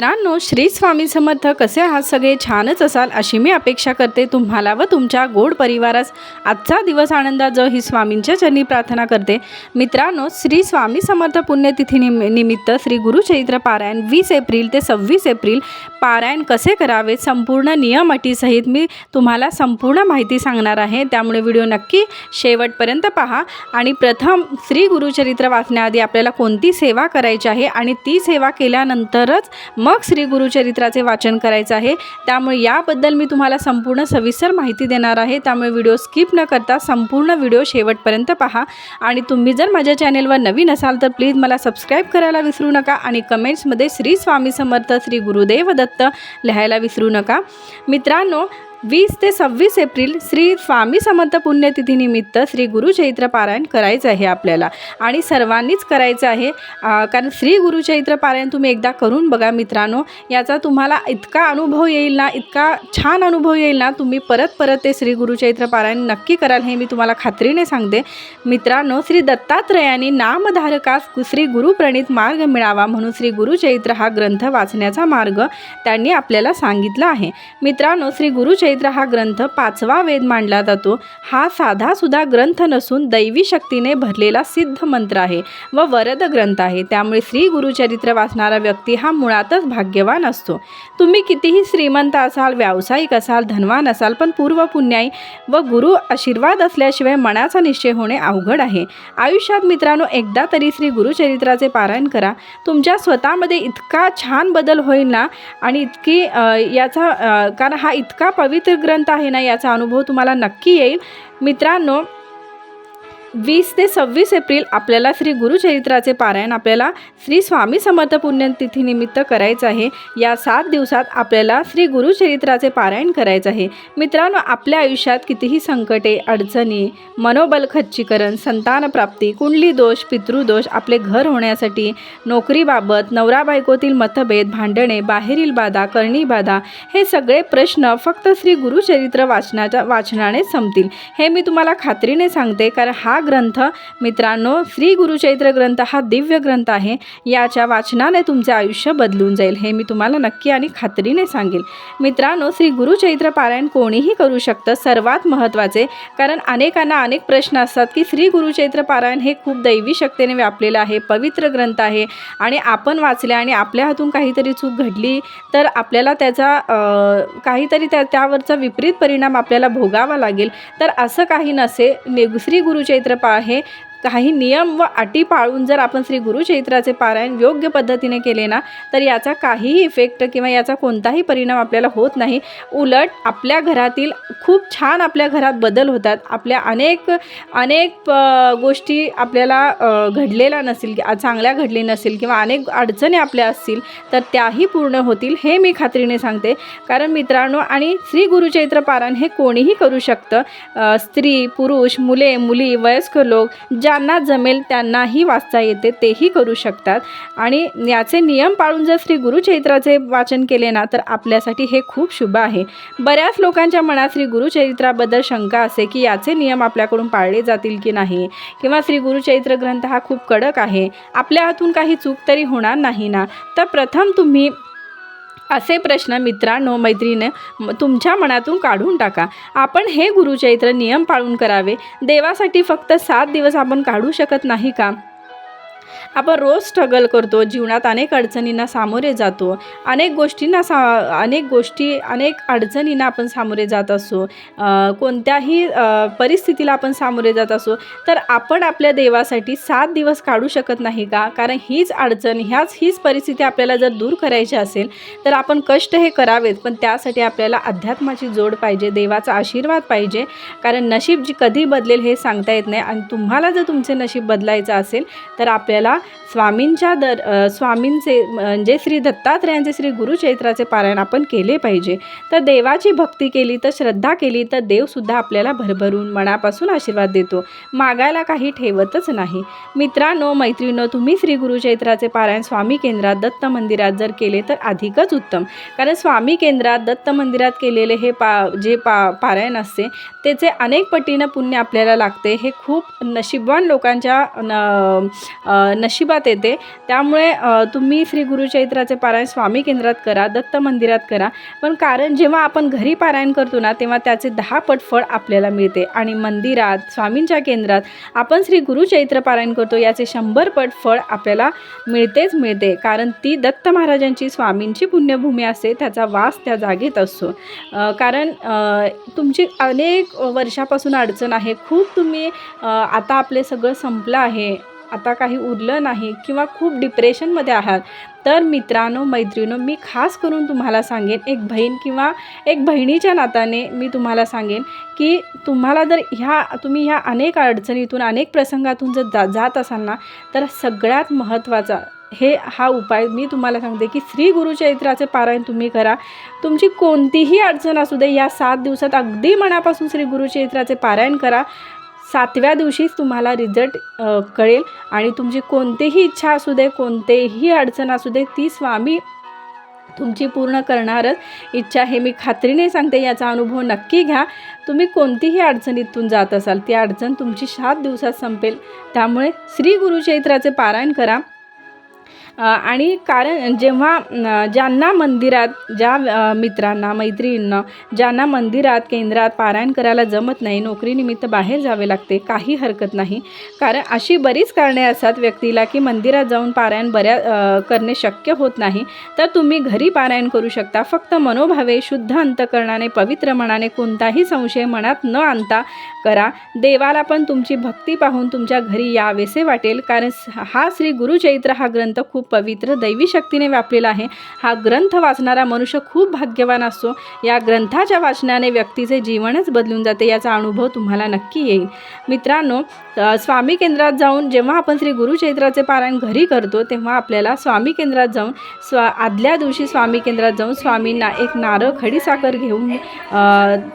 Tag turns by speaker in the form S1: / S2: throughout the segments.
S1: मित्रांनो श्री स्वामी समर्थ कसे आहात? सगळे छानच असाल अशी मी अपेक्षा करते तुम्हाला व तुमच्या गोड परिवारास. आजचा दिवस आनंदात जो ही स्वामींच्या चरणी प्रार्थना करते. मित्रांनो श्री स्वामी समर्थ पुण्यतिथी निम निमित्त श्री गुरुचरित्र पारायण वीस एप्रिल ते सव्वीस एप्रिल पारायण कसे करावे? संपूर्ण नियम अटीसहित मी तुम्हाला संपूर्ण माहिती सांगणार आहे. त्यामुळे व्हिडिओ नक्की शेवटपर्यंत पहा. आणि प्रथम श्री गुरुचरित्र वाचण्याआधी आपल्याला कोणती सेवा करायची आहे? आणि ती सेवा केल्यानंतरच मग श्री गुरुचरित्राचे वाचन करायचं आहे. त्यामुळे याबद्दल मी तुम्हाला संपूर्ण सविस्तर माहिती देणार आहे. त्यामुळे व्हिडिओ स्किप न करता संपूर्ण व्हिडिओ शेवटपर्यंत पहा. आणि तुम्ही जर माझ्या चॅनेलवर नवीन असाल तर प्लीज मला सबस्क्राईब करायला विसरू नका आणि कमेंट्समध्ये श्री स्वामी समर्थ श्री गुरुदेव दत्त लिहायला विसरू नका. मित्रांनो वीस ते सव्वीस एप्रिल श्री स्वामी समर्थ पुण्यतिथीनिमित्त श्री गुरुचैत्र पारायण करायचं आहे आपल्याला. आणि सर्वांनीच करायचं आहे कारण श्री गुरुचैत्र पारायण तुम्ही एकदा करून बघा मित्रांनो. याचा तुम्हाला इतका अनुभव येईल ना इतका छान अनुभव येईल ना तुम्ही परत परत ते श्री गुरुचैत्र पारायण नक्की कराल हे मी तुम्हाला खात्रीने सांगते. मित्रांनो श्री दत्तात्रयाने नामधारकास श्री गुरुप्रणित मार्ग मिळावा म्हणून श्री गुरुचैत्र हा ग्रंथ वाचण्याचा मार्ग त्यांनी आपल्याला सांगितला आहे. मित्रांनो श्री गुरुचैत्र हा ग्रंथ पाचवा वेद मानला जातो. हा साधा सुद्धा ग्रंथ नसून दैवी शक्तीने भरलेला सिद्ध मंत्र आहे व वरद ग्रंथ आहे. त्यामुळे श्री गुरुचरित्र वाचणारा व्यक्ती हा मुळातच भाग्यवान असतो. तुम्ही कितीही श्रीमंत असाल व्यावसायिक असाल धनवान असाल पण पूर्व पुण्याई व गुरु आशीर्वाद असल्याशिवाय मनाचा निश्चय होणे अवघड आहे. आयुष्यात मित्रांनो एकदा तरी श्री गुरुचरित्राचे पारायण करा. तुमच्या स्वतःमध्ये इतका छान बदल होईल ना आणि इतकी याचा कारण हा इतका पवित्र ग्रंथ आहे ना याचा अनुभव तुम्हाला नक्की येईल. मित्रांनो वीस ते सव्वीस एप्रिल आपल्याला श्री गुरुचरित्राचे पारायण आपल्याला श्री स्वामी समर्थ पुण्यतिथीनिमित्त करायचं आहे. या सात दिवसात आपल्याला श्री गुरुचरित्राचे पारायण करायचं आहे. मित्रांनो आपल्या आयुष्यात कितीही संकटे अडचणी मनोबल खच्चीकरण संतानप्राप्ती कुंडली दोष पितृदोष आपले घर होण्यासाठी नोकरीबाबत नवरा बायकोतील मतभेद भांडणे बाहेरील बाधा करणी बाधा हे सगळे प्रश्न फक्त श्री गुरुचरित्र वाचनाच्या वाचनाने संपतील. हे मी तुम्हाला खात्रीने सांगते कारण हा ग्रंथ. मित्रांनो श्री गुरुचैत्र ग्रंथ हा दिव्य ग्रंथ आहे. याच्या वाचनाने तुमचे आयुष्य बदलून जाईल हे मी तुम्हाला नक्की आणि खात्रीने सांगेल. मित्रांनो श्री गुरुचैत्र पारायण कोणीही करू शकतं सर्वात महत्त्वाचे. कारण अनेकांना अनेक प्रश्न असतात की श्री गुरुचैत्र पारायण हे खूप दैवी शक्तीने व्यापलेलं आहे पवित्र ग्रंथ आहे. आणि आपण वाचले आणि आपल्या हातून काहीतरी चूक घडली तर आपल्याला त्याचा काहीतरी त्या त्यावरचा विपरीत परिणाम आपल्याला भोगावा लागेल. तर असं काही नसे श्री गुरुचैत्र पा आहे. काही नियम व अटी पाळून जर आपण श्री गुरुचैत्राचे पारायण योग्य पद्धतीने केले ना तर याचा काहीही इफेक्ट किंवा याचा कोणताही परिणाम आपल्याला होत नाही. उलट आपल्या घरातील खूप छान आपल्या घरात बदल होतात. आपल्या अनेक अनेक गोष्टी आपल्याला घडलेल्या नसेल की चांगल्या घडली नसेल किंवा अनेक अडचणी आपल्या असतील तर त्याही पूर्ण होतील हे मी खात्रीने सांगते. कारण मित्रांनो आणि श्री गुरुचैत्र पारायण हे कोणीही करू शकतं. स्त्री पुरुष मुले मुली वयस्क लोक ज्या ज्यांना जमेल त्यांनाही वाचता येते तेही करू शकतात. आणि याचे नियम पाळून जर श्री गुरुचरित्राचे वाचन केले ना तर आपल्यासाठी हे खूप शुभ आहे. बऱ्याच लोकांच्या मनात श्री गुरुचरित्राबद्दल शंका असे की याचे नियम आपल्याकडून पाळले जातील की नाही? किंवा श्री गुरुचरित्र ग्रंथ हा खूप कडक आहे. आपल्या हातून काही चूक तरी होणार नाही ना? तर प्रथम तुम्ही असे प्रश्न मित्रांनो मैत्रीने तुमच्या मनातून काढून टाका. आपण हे गुरुचैत्र नियम पाळून करावे. देवासाठी फक्त सात दिवस आपण काढू शकत नाही का? आपण रोज स्ट्रगल करतो जीवनात अनेक अडचणींना सामोरे जातो. अनेक गोष्टींना सा अनेक गोष्टी अनेक अडचणींना आपण सामोरे जात असो. कोणत्याही परिस्थितीला आपण सामोरे जात असो. तर आपण आपल्या देवासाठी सात दिवस काढू शकत नाही का? कारण हीच अडचण ह्याच हीच परिस्थिती आपल्याला जर दूर करायची असेल तर आपण कष्ट हे करावेत. पण त्यासाठी आपल्याला अध्यात्माची जोड पाहिजे देवाचा आशीर्वाद पाहिजे. कारण नशीब जी कधी बदलेल हे सांगता येत नाही. आणि तुम्हाला जर तुमचे नशीब बदलायचं असेल तर आपल्याला स्वामींच्या दर स्वामींचे म्हणजे श्री दत्तात्रयांचे श्री गुरुचैत्राचे पारायण आपण केले पाहिजे. तर देवाची भक्ती केली तर श्रद्धा केली तर देवसुद्धा आपल्याला भरभरून मनापासून आशीर्वाद देतो. मागायला काही ठेवतच नाही. मित्रांनो मैत्रिणो तुम्ही श्री गुरुचैत्राचे पारायण स्वामी केंद्रात दत्त मंदिरात जर केले तर अधिकच उत्तम. कारण स्वामी केंद्रात दत्त मंदिरात केलेले हे पा जे पा पारायण असते त्याचे अनेक पटीनं पुण्य आपल्याला लागते. हे खूप नशीबवान लोकांच्या न नशिबात येते. त्यामुळे तुम्ही श्री गुरुचैत्राचे पारायण स्वामी केंद्रात करा दत्त मंदिरात करा. पण कारण जेव्हा आपण घरी पारायण करतो ना तेव्हा त्याचे दहा पट फळ आपल्याला मिळते. आणि मंदिरात स्वामींच्या केंद्रात आपण श्री गुरुचैत्र पारायण करतो याचे शंभर पट फळ आपल्याला मिळतेच मिळते. कारण ती दत्त महाराजांची स्वामींची पुण्यभूमी असते त्याचा वास त्या जागेत असतो. कारण तुमची अनेक वर्षापासून अडचण आहे. खूप तुम्ही आता आपले सगळं संपलं आहे. आता काही उरलं नाही किंवा खूप डिप्रेशनमध्ये आहात तर मित्रांनो मैत्रिणो मी खास करून तुम्हाला सांगेन एक बहीण किंवा एक बहिणीच्या नात्याने मी तुम्हाला सांगेन की तुम्हाला जर ह्या तुम्ही ह्या अनेक अडचणीतून अनेक प्रसंगातून जर जा जात असाल ना तर सगळ्यात महत्त्वाचा हे हा उपाय मी तुम्हाला सांगते की श्री गुरुचरित्राचे पारायण तुम्ही करा. तुमची कोणतीही अडचण असू दे या सात दिवसात अगदी मनापासून श्री गुरुचरित्राचे पारायण करा. सातव्या दिवशीच तुम्हाला रिझल्ट कळेल. आणि तुमची कोणतीही इच्छा असू दे कोणतेही अडचण असू दे ती स्वामी तुमची पूर्ण करणारच इच्छा हे मी खात्रीने सांगते याचा अनुभव नक्की घ्या. तुम्ही कोणतीही अडचणीतून जात असाल ती अडचण तुमची सात दिवसात संपेल. त्यामुळे श्री गुरुचैत्राचे पारायण करा. आणि कारण जेव्हा ज्यांना मंदिरात ज्या मित्रांना मैत्रिणींना ज्यांना मंदिरात केंद्रात पारायण करायला जमत नाही नोकरीनिमित्त बाहेर जावे लागते काही हरकत नाही. कारण अशी बरीच कारणे असतात व्यक्तीला की मंदिरात जाऊन पारायण बऱ्या करणे शक्य होत नाही. तर तुम्ही घरी पारायण करू शकता. फक्त मनोभावे शुद्ध अंतकरणाने पवित्र मनाने कोणताही संशय मनात न आणता करा. देवाला पण तुमची भक्ती पाहून तुमच्या घरी यावेसे वाटेल. कारण हा श्री गुरुचैत्र हा ग्रंथ खूप पवित्र दैवी शक्तीने व्यापलेला आहे. हा ग्रंथ वाचणारा मनुष्य खूप भाग्यवान असतो या ग्रंथाच्या वाचनाने व्यक्तीचे जीवनच बदलून जाते याचा अनुभव तुम्हाला नक्की येईल. मित्रांनो स्वामी केंद्रात जाऊन जेव्हा आपण श्री गुरुचैत्राचे पारायण घरी करतो तेव्हा आपल्याला स्वामी केंद्रात जाऊन स्वा आदल्या दिवशी स्वामी केंद्रात जाऊन स्वामींना एक नारळ खडीसाखर घेऊन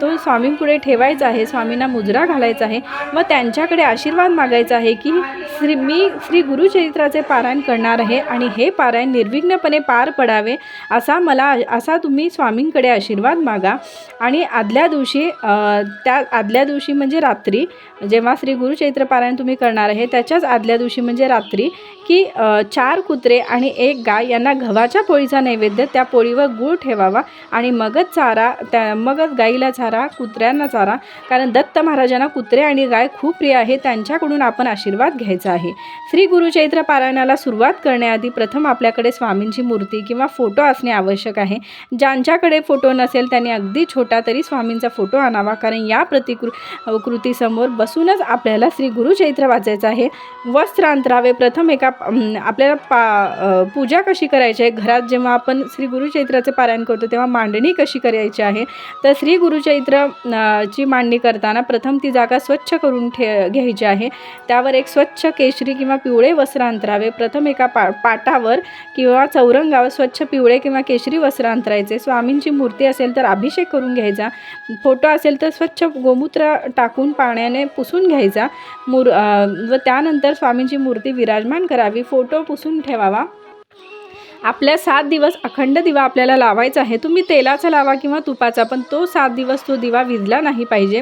S1: तो स्वामींपुढे ठेवायचा आहे स्वामींना मुजरा घालायचा आहे. व त्यांच्याकडे आशीर्वाद मागायचा आहे की श्री मी श्री गुरुचरित्राचे पारायण करणार आहे आणि हे पारायण निर्विघ्नपणे पार पडावे असा मला असा तुम्ही स्वामींकडे आशीर्वाद मागा. आणि आदल्या दिवशी त्या आदल्या दिवशी म्हणजे रात्री जेव्हा श्री गुरुचैत्र पारायण तुम्ही करणार आहे त्याच्याच आदल्या दिवशी म्हणजे रात्री की चार कुत्रे आणि एक गाय यांना गव्हाच्या पोळीचा नैवेद्य त्या पोळीवर गूळ ठेवावा आणि मगच चारा त्या मगच गाईला चारा कुत्र्यांना चारा कारण दत्त महाराजांना कुत्रे आणि गाय खूप प्रिय आहे त्यांच्याकडून आपण आशीर्वाद घ्यायचा आहे. श्री गुरुचैत्र पारायणाला सुरुवात करण्याआधी प्रथम आपल्याकडे स्वामींची मूर्ती किंवा फोटो असणे आवश्यक आहे. ज्यांच्याकडे फोटो नसेल त्यांनी अगदी छोटा तरी स्वामींचा फोटो आणावा. कारण या प्रतिकृ कृतीसमोर बसूनच आपल्याला श्री गुरुचैत्र वाचायचं आहे. वस्त्र अंतरावे प्रथम एका आपल्याला पा पूजा कशी करायची आहे? घरात जेव्हा आपण श्री गुरुचैत्राचे पारायण करतो तेव्हा मांडणी कशी करायची आहे? तर श्री गुरुचैत्र ची मांडणी करताना प्रथम ती जागा स्वच्छ करून ठे घ्यायची आहे. त्यावर एक स्वच्छ केशरी किंवा पिवळे वस्त्र अंतरावे प्रथम एका पा पाटावर किंवा चौरंगावर स्वच्छ पिवळे किंवा केशरी वस्त्र अंतरायचे. स्वामींची मूर्ती असेल तर अभिषेक करून घ्यायचा. फोटो असेल तर स्वच्छ गोमूत्र टाकून पाण्याने पुसून घ्यायचा. मूर व त्यानंतर स्वामींची मूर्ती विराजमान करावी. फोटो पुसून ठेवावा. आपल्या सात दिवस अखंड दिवा आपल्याला लावायचा आहे. तुम्ही तेलाचा लावा किंवा तुपाचा पण तो सात दिवस तो दिवा विजला नाही पाहिजे.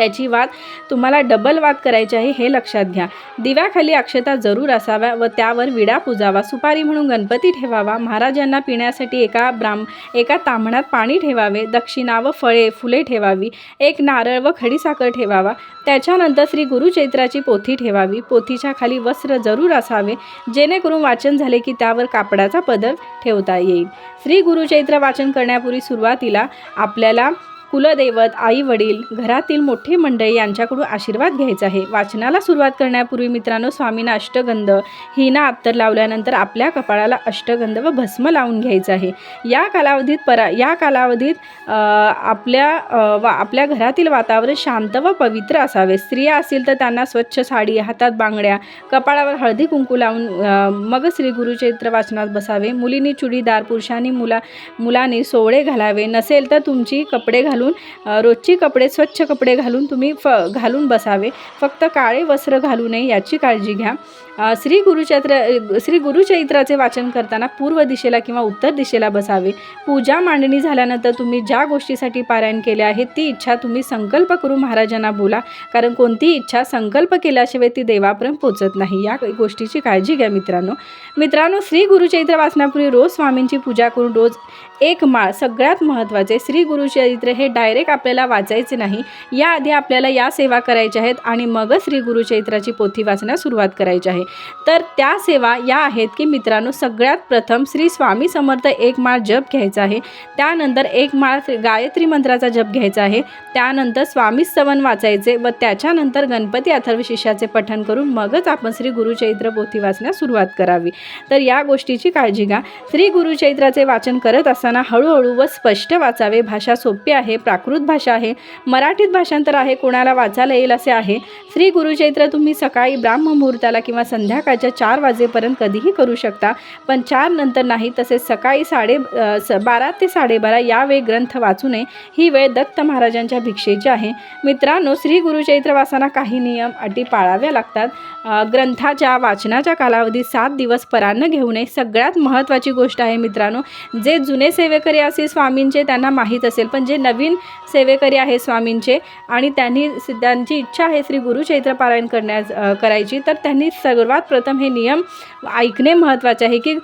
S1: त्याची वाद तुम्हाला डबल वात करायची आहे हे लक्षात घ्या. दिव्याखाली अक्षता जरूर असाव्या व त्यावर विडा पुजावा. सुपारी म्हणून गणपती ठेवावा. महाराजांना पिण्यासाठी एका ब्राह्म एका तांबणात पाणी ठेवावे. दक्षिणा व फळे फुले ठेवावी. एक नारळ व खडीसाखर ठेवावा. त्याच्यानंतर श्री गुरुचैत्राची पोथी ठेवावी. पोथीच्या खाली वस्त्र जरूर असावे. जेणेकरून वाचन झाले की त्यावर कापडाचा पदर ठेवता येईल. श्री गुरुचैत्र वाचन करण्यापूर्वी सुरुवातीला आपल्याला कुलदैवत आई वडील घरातील मोठी मंडळी यांच्याकडून आशीर्वाद घ्यायचा आहे. वाचनाला सुरुवात करण्यापूर्वी मित्रांनो स्वामींना अष्टगंध हिना अत्तर लावल्यानंतर आपल्या कपाळाला अष्टगंध व भस्म लावून घ्यायचं आहे. या कालावधीत परा या कालावधीत आपल्या वा आपल्या घरातील वातावरण शांत व पवित्र असावे. स्त्रिया असतील तर त्यांना स्वच्छ साडी हातात बांगड्या कपाळावर हळदी कुंकू लावून मग श्री गुरुचरित्र वाचनात बसावे. मुलींनी चुडीदार पुरुषांनी मुला मुलांनी सोवळे घालावे. नसेल तर तुमची कपडे घालून घालून रोजची कपडे स्वच्छ कपडे घालून तुम्ही फ घालून बसावे. फक्त काळे वस्त्र घालू नये याची काळजी घ्या. श्री गुरुचैत्र श्री गुरुचैत्राचे वाचन करताना पूर्व दिशेला किंवा उत्तर दिशेला बसावे. पूजा मांडणी झाल्यानंतर तुम्ही ज्या गोष्टीसाठी पारायण केले आहे ती इच्छा तुम्ही संकल्प करून महाराजांना बोला. कारण कोणतीही इच्छा संकल्प केल्याशिवाय ती देवापर्यंत पोचत नाही. या गोष्टीची काळजी घ्या मित्रांनो. मित्रांनो श्री गुरुचैत्र वाचनापूर्वी रोज स्वामींची पूजा करून रोज एक माळ सगळ्यात महत्त्वाचे श्री गुरुचरित्र हे डायरेक्ट आपल्याला वाचायचे नाही. याआधी आपल्याला या सेवा करायच्या आहेत आणि मगच श्री गुरुचैत्राची पोथी वाचण्यास सुरुवात करायची आहे. तर त्या सेवा या आहेत की मित्रांनो सगळ्यात प्रथम श्री स्वामी समर्थ एक माळ जप घ्यायचा आहे. त्यानंतर एक माळ गायत्री मंत्राचा जप घ्यायचा आहे. त्यानंतर स्वामी स्तवन वाचायचे व त्याच्यानंतर गणपती अथर्व शिष्याचे पठण करून मगच आपण श्री गुरुचैत्र पोथी वाचण्यास सुरुवात करावी. तर या गोष्टीची काळजी घ्या. श्री गुरुचैत्राचे वाचन करत असताना हळूहळू व स्पष्ट वाचावे. भाषा सोपी आहे प्राकृत भाषा आहे मराठीत भाषांतर आहे कोणाला वाचायला येईल असे आहे. श्री गुरुचैत्र तुम्ही सकाळी ब्राह्ममुहूर्ताला किंवा संध्याकाळच्या चार वाजेपर्यंत कधीही करू शकता पण चार नंतर नाही तसेच सकाळी साडे स बारा ते साडेबारा या वेळ ग्रंथ वाचू नये ही वेळ दत्त महाराजांच्या भिक्षेची आहे. मित्रांनो श्री गुरुचैत्र वाचताना काही नियम अटी पाळाव्या लागतात. ग्रंथाच्या वाचनाच्या कालावधीत सात दिवस परान्न घेऊ नये सगळ्यात महत्त्वाची गोष्ट आहे मित्रांनो जे जुने सेवेकरी असे स्वामींचे त्यांना माहीत असेल. पण जे नवीन सेवेकरी आहे स्वामींचे आणि त्यांनी त्यांची इच्छा आहे श्री गुरुचैत्रपारायण करण्यास करायची. तर त्यांनी सर्वात प्रथम हे नियम ऐकणे महत्त्वाचे आहे की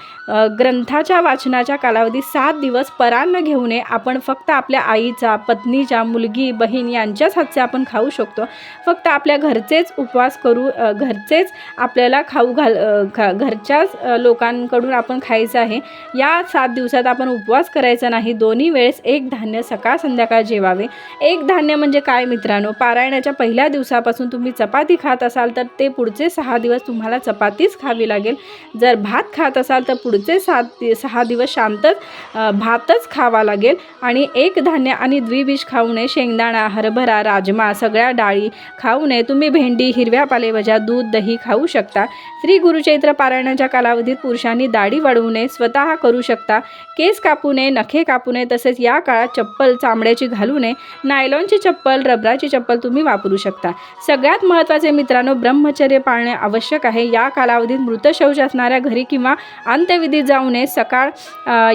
S1: ग्रंथाच्या वाचनाच्या कालावधीत सात दिवस परान्न घेऊ नये आपण फक्त आपल्या आईचा पत्नीच्या मुलगी बहीण यांच्याच हातचे आपण खाऊ शकतो. फक्त आपल्या घरचेच उपवास करू घरचेच आपल्याला खाऊ घाल खा घरच्याच लोकांकडून आपण खायचं आहे. या सात दिवसात आपण उपवास करायचा नाही. दोन्ही वेळेस एक धान्य सकाळ संध्याकाळ जेवावे. एक धान्य म्हणजे काय मित्रांनो? पारायणाच्या पहिल्या दिवसापासून तुम्ही चपाती खात असाल तर ते पुढचे सहा दिवस तुम्हाला चपातीच खावी लागेल. जर भात खात असाल तर पुढचे सात सहा दिवस शांतच भातच खावा लागेल. आणि एक धान्य आणि द्विबीज खाऊ नये. शेंगदाणा हरभरा राजमा सगळ्या डाळी खाऊ नये. तुम्ही भेंडी हिरव्या पालेभाज्या दूध दही खाऊ शकता. श्री गुरुचैत्र पारायणाच्या कालावधीत पुरुषांनी दाढी वाढवू नये. स्वतः करू शकता. केस कापू नये नखे कापू नये. तसेच या काळात चप्पल चामड्याची घालू नये. नायलॉनची चप्पल रबराची चप्पल तुम्ही वापरू शकता. सगळ्यात महत्त्वाचे मित्रांनो ब्रह्मचर्य पाळणे आवश्यक आहे. या कालावधीत मृत शौच असणाऱ्या घरी किंवा अंत्यविधीत जाऊ नये. सकाळ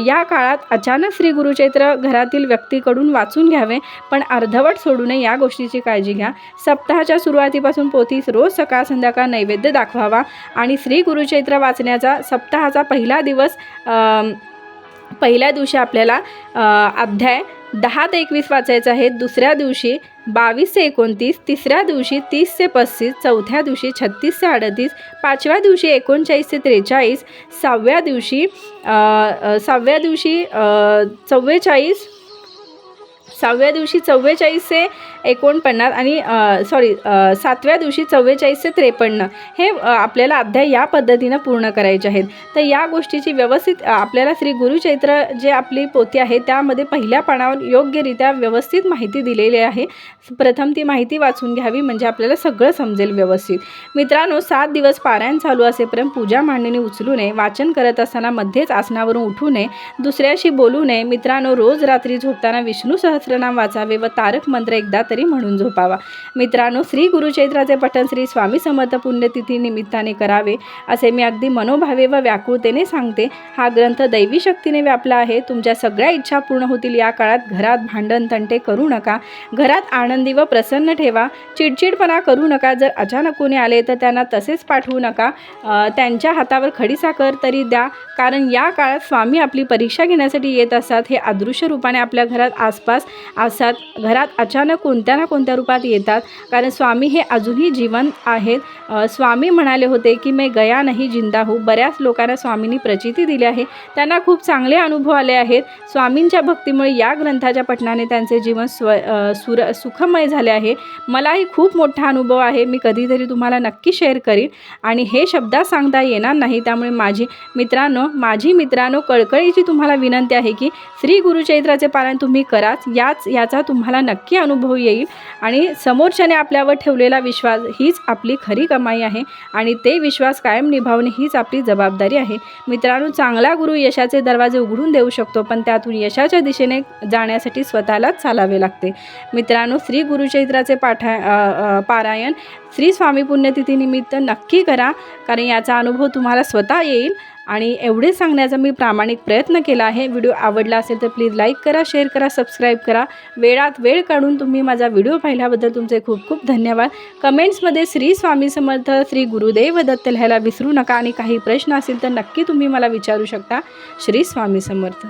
S1: या काळात अचानक श्री गुरुचैत्र घरातील व्यक्तीकडून वाचून घ्यावे पण अर्धवट सोडू नये. या गोष्टीची काळजी घ्या. सप्ताहाच्या सुरुवातीपासून पोथीस रोज सकाळ संध्याकाळ नैवेद्य दाखवावा आणि श्री गुरुचैत्र वाचण्याचा सप्ताहाचा पहिला दिवस पहिल्या दिवशी आपल्याला अध्याय दहा ते एकवीस वाचायचं आहे. दुसऱ्या दिवशी बावीस ते एकोणतीस तिसऱ्या दिवशी तीस ते पस्तीस चौथ्या दिवशी छत्तीस ते अडतीस पाचव्या दिवशी एकोणचाळीस ते त्रेचाळीस सहाव्या दिवशी सहाव्या दिवशी चव्वेचाळीस सहाव्या दिवशी चव्वेचाळीस ते एकोणपन्नास आणि सॉरी सातव्या दिवशी चव्वेचाळीस ते त्रेपन्न हे आपल्याला अध्याय या पद्धतीनं पूर्ण करायचे आहेत. तर या गोष्टीची व्यवस्थित आपल्याला श्री गुरुचैत्र जे आपली पोथी आहे त्यामध्ये पहिल्या पानावर योग्यरित्या व्यवस्थित माहिती दिलेली आहे. प्रथम ती माहिती वाचून घ्यावी म्हणजे आपल्याला सगळं समजेल व्यवस्थित. मित्रांनो सात दिवस पारायण चालू असेपर्यंत पूजा मांडणी उचलू नये वाचन करत असताना मध्येच आसनावरून उठू नये दुसऱ्याशी बोलू नये. मित्रांनो रोज रात्री झोपताना विष्णू सहस्रनाम वाचावे व तारक मंत्र एकदा तरी म्हणून झोपावा. मित्रांनो श्री गुरुचैत्राचे पठण श्री स्वामी समर्थ पुण्यतिथी निमित्ताने करावे असे मी अगदी मनोभावे व व्याकुळतेने सांगते. हा ग्रंथ दैवी शक्तीने व्यापला आहे. तुमच्या सगळ्या इच्छा पूर्ण होतील या काळात. घरात भांडण तंटे करू नका. घरात आनंदी व प्रसन्न ठेवा. चिडचिडपणा करू नका. जर अचानक कोणी आले तर त्यांना तसेच पाठवू नका. त्यांच्या हातावर खडीसाखर तरी द्या. कारण या काळात स्वामी आपली परीक्षा घेण्यासाठी येत असतात. हे अदृश्य रूपाने आपल्या घरात आसपास असतात. घरात अचानक कोणत्या ना कोणत्या रूपात येतात. कारण स्वामी हे अजूनही जिवंत आहेत. स्वामी म्हणाले होते की मैं गया नाही जिंदा हो. बऱ्याच लोकांना स्वामींनी प्रचिती दिली आहे. त्यांना खूप चांगले अनुभव आले आहेत. स्वामींच्या भक्तीमुळे या ग्रंथाच्या पठणाने त्यांचे जीवन स्व सुर सुखमय झाले आहे. मलाही खूप मोठा अनुभव आहे. मी कधीतरी तुम्हाला नक्की शेअर करीन. आणि हे शब्दात सांगता येणार नाही. त्यामुळे माझी मित्रांनो माझी मित्रांनो कळकळीची तुम्हाला विनंती आहे की श्री गुरुचैत्राचे पालन तुम्ही कराच. याच याचा तुम्हाला नक्की अनुभव येईल. येईल आणि समोरच्याने आपल्यावर ठेवलेला विश्वास हीच आपली खरी कमाई आहे आणि ते विश्वास कायम निभावणे हीच आपली जबाबदारी आहे. मित्रांनो चांगला गुरु यशाचे दरवाजे उघडून देऊ शकतो पण त्यातून यशाच्या दिशेने जाण्यासाठी स्वतःलाच चालावे लागते. मित्रांनो श्री गुरुचरित्राचे पाठा पारायण श्री स्वामी पुण्यतिथीनिमित्त नक्की करा कारण याचा अनुभव तुम्हाला स्वतः येईल. आणि एवढे सांगण्याचा मी प्रामाणिक प्रयत्न केला आहे. व्हिडिओ आवडला असेल तर प्लीज लाईक करा शेअर करा सबस्क्राईब करा. वेळात वेळ काढून तुम्ही माझा व्हिडिओ पाहिल्याबद्दल तुमचे खूप खूप धन्यवाद. कमेंट्समध्ये श्री स्वामी समर्थ श्री गुरुदेव दत्त लिहायला विसरू नका आणि काही प्रश्न असेल तर नक्की तुम्ही मला विचारू शकता. श्री स्वामी समर्थ.